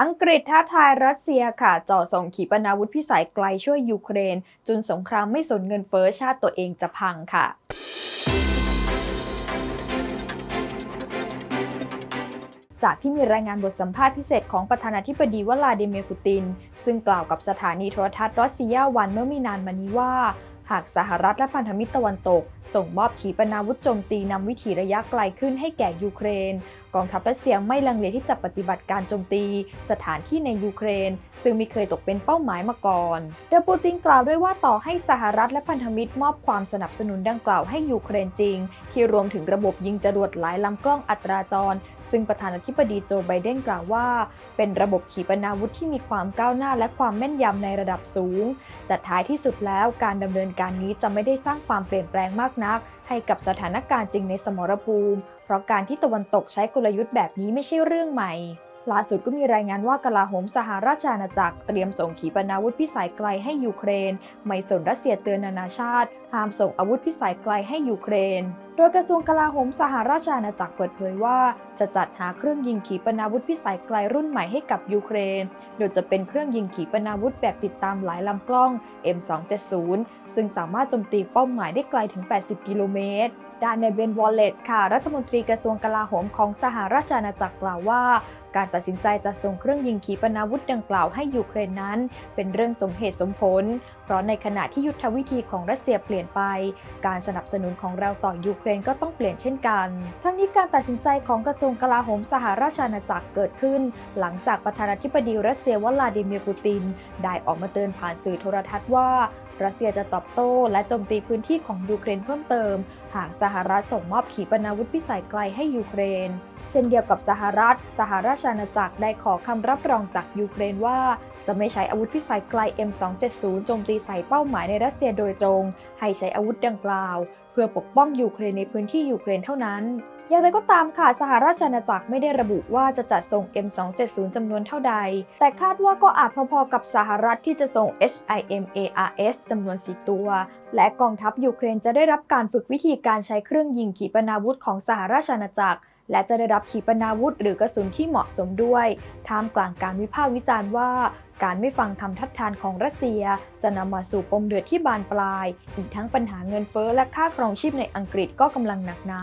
อังกฤษท้าทายรัสเซียค่ะจ่อส่งขีปนาวุธพิสัยไกลช่วยยูเครน จนสงครามไม่สนเงินเฟ้อชาติตัวเองจะพังค่ะจากที่มีรายงานบทสัมภาษณ์พิเศษของประธานาธิบดีวลาดิเมียร์ปูติน ซึ่งกล่าวกับสถานีโทรทัศน์รัสเซียวันเมื่อไม่นานมานี้ว่า หากสหรัฐและพันธมิตรตะวันตกส่งมอบขีปนาวุธโจมตีนำวิถีระยะไกลขึ้นให้แก่ยูเครน กองทัพรัสเซียไม่ลังเลที่จะปฏิบัติการโจมตี สถานที่ในยูเครน ซึ่งม่เคยตกเป็นเป้าหมายมาก่อนโดยปูตินกล่าวด้วยว่าต่อให้สหรัฐและพันธมิตรมอบความสนับสนุนดังกล่าวให้ยูเครนจริง ที่รวมถึงระบบยิงจรวดหลายลำกล้องอัตราจร ซึ่งประธานาธิบดีโจไบเดนกล่าวว่า เป็นระบบขีปนาวุธที่มีความก้าวหน้าและความแม่นยำในระดับสูง แต่ท้ายที่สุดแล้วการดำเนินการนี้จะไม่ได้สร้างความเปลี่ยนแปลงมากนัก ให้กับสถานการณ์จริงในสมรภูมิ เพราะการที่ตะวันตกใช้กลยุทธ์แบบนี้ไม่ใช่เรื่องใหม่ ล่าสุดก็มีรายงานว่ากลาโหมสหราชอาณาจักรเตรียมส่งขีปนาวุธพิสัยไกลให้ยูเครน ไม่สนรัสเซียเตือนนานาชาติ ห้ามส่งอาวุธพิสัยไกลให้ยูเครน โดยกระทรวงกลาโหมสหราชอาณาจักรเปิดเผยว่า จะจัดหาเครื่องยิงขีปนาวุธพิสัยไกลรุ่นใหม่ให้กับยูเครน โดยจะเป็นเครื่องยิงขีปนาวุธแบบติดตามหลายลำกล้อง M270 ซึ่งสามารถโจมตีเป้าหมายได้ไกลถึง 80 กิโลเมตรด้านในเบนวอลเลตค่ะ รัฐมนตรีกระทรวงกลาโหมของสหราชอาณาจักรกล่าวว่า การตัดสินใจจะส่งเครื่องยิงขีปนาวุธดังกล่าวให้ยูเครนนั้น เป็นเรื่องสมเหตุสมผล เพราะในขณะที่ยุทธวิธีของรัสเซียเปลี่ยนไป การสนับสนุนของเราต่อยูเครนก็ต้องเปลี่ยนเช่นกัน ทั้งนี้การตัดสินใจของกระทรวงกลาโหมสหราชอาณาจักรเกิดขึ้น หลังจากประธานาธิบดีรัสเซียวลาดิเมียร์ปูติน ได้ออกมาเตือนผ่านสื่อโทรทัศน์ว่ารัสเซียจะตอบโต้และโจมตีพื้นที่ของยูเครนเพิ่มเติม หากสหรัฐส่งมอบขีปนาวุธพิสัยไกลให้ยูเครน เช่นเดียวกับสหรัฐ สหราชอาณาจักรได้ขอคำรับรองจากยูเครนว่า จะไม่ใช้อาวุธพิสัยไกล M270 โจมตีใส่เป้าหมายในรัสเซียโดยตรง ให้ใช้อาวุธดังกล่าว เพื่อปกป้องยูเครนในพื้นที่ยูเครนเท่านั้นอย่างไรก็ตามค่ะ สหราชอาณาจักรไม่ได้ระบุว่าจะจัดส่ง M270 จำนวนเท่าใด แต่คาดว่าก็อาจพอๆกับสหรัฐที่จะส่ง HIMARS จำนวน 4 ตัว และกองทัพยูเครนจะได้รับการฝึกวิธีการใช้เครื่องยิงขีปนาวุธของสหราชอาณาจักร และจะได้รับขีปนาวุธหรือกระสุนที่เหมาะสมด้วย ท่ามกลางการวิพากษ์วิจารณ์ว่า การไม่ฟังคำทัดทานของรัสเซีย จะนำมาสู่ปมเดือดที่บานปลาย อีกทั้งปัญหาเงินเฟ้อและค่าครองชีพในอังกฤษก็กำลังหนักหนา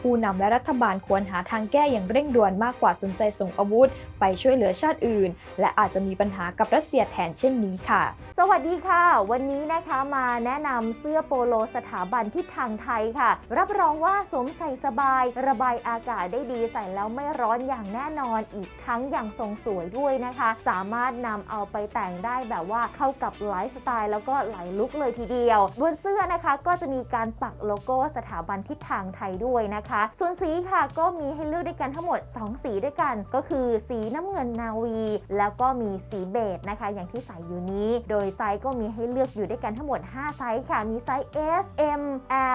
ผู้นำและรัฐบาลควรหาทางแก้อย่างเร่งด่วนมากกว่าสนใจส่งอาวุธ ไปช่วยเหลือชาติอื่น และอาจจะมีปัญหากับรัสเซียแทนเช่นนี้ค่ะ สวัสดีค่ะ วันนี้นะคะมาแนะนำเสื้อโปโลสถาบันทิศทางไทยค่ะ รับรองว่าสวมใส่สบาย ระบายอากาศได้ดีใส่แล้วไม่ร้อนอย่างแน่นอน อีกทั้งอย่างทรงสวยด้วยนะคะ สามารถนำเอาเอาไปแต่งได้แบบว่าเข้ากับไลฟ์สไตล์แล้วก็หลายลุคเลยทีเดียว บนเสื้อนะคะก็จะมีการปักโลโก้สถาบันทิศทางไทยด้วยนะคะ ส่วนสีค่ะก็มีให้เลือกด้วยกันทั้งหมด 2 สีด้วยกัน ก็คือสีน้ำเงินนาวี แล้วก็มีสีเบจนะคะ อย่างที่ใส่อยู่นี้ โดยไซส์ก็มีให้เลือกอยู่ด้วยกันทั้งหมด 5 ไซส์ค่ะ มีไซส์ S M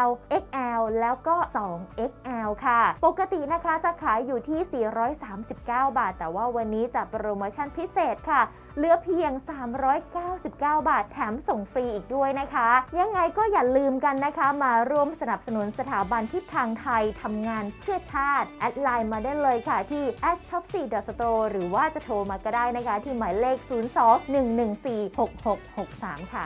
L XL แล้วก็ 2XL ค่ะ ปกตินะคะจะขายอยู่ที่ 439 บาท แต่ว่าวันนี้จัดโปรโมชั่นพิเศษค่ะเหลือเพียง 399 บาท แถมส่งฟรีอีกด้วยนะคะ ยังไงก็อย่าลืมกันนะคะ มาร่วมสนับสนุนสถาบันทิศทางไทยทำงานเพื่อชาติ แอดไลน์มาได้เลยค่ะที่ a d s h o p 4 store หรือว่าจะโทรมาก็ได้นะคะ ที่หมายเลข 02-114-6663 ค่ะ